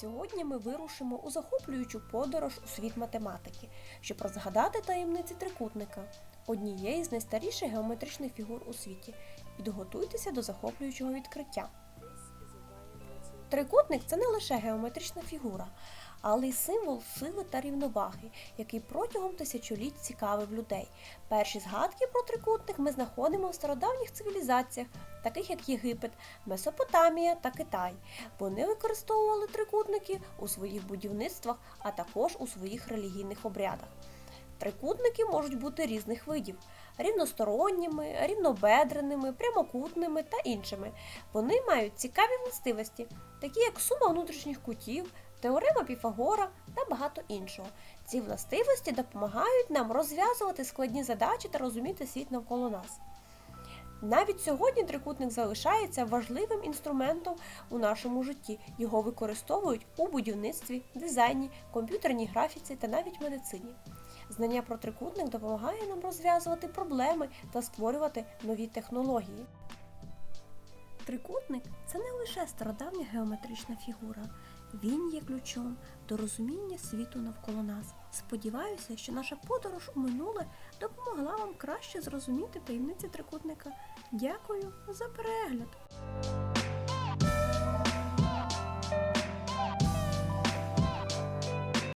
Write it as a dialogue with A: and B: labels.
A: Сьогодні ми вирушимо у захоплюючу подорож у світ математики, щоб розгадати таємниці трикутника, однієї з найстаріших геометричних фігур у світі. Підготуйтеся до захоплюючого відкриття. Трикутник це не лише геометрична фігура, але й символ сили та рівноваги, який протягом тисячоліть цікавив людей. Перші згадки про трикутник ми знаходимо в стародавніх цивілізаціях, таких як Єгипет, Месопотамія та Китай. Вони використовували трикутники у своїх будівництвах, а також у своїх релігійних обрядах. Трикутники можуть бути різних видів: рівносторонніми, рівнобедреними, прямокутними та іншими. Вони мають цікаві властивості, такі як сума внутрішніх кутів, теорема Піфагора та багато іншого. Ці властивості допомагають нам розв'язувати складні задачі та розуміти світ навколо нас. Навіть сьогодні трикутник залишається важливим інструментом у нашому житті. Його використовують у будівництві, дизайні, комп'ютерній графіці та навіть медицині. Знання про трикутник допомагає нам розв'язувати проблеми та створювати нові технології. Трикутник це не лише стародавня геометрична фігура. Він є ключом до розуміння світу навколо нас. Сподіваюся, що наша подорож у минуле допомогла вам краще зрозуміти таємниці трикутника. Дякую за перегляд!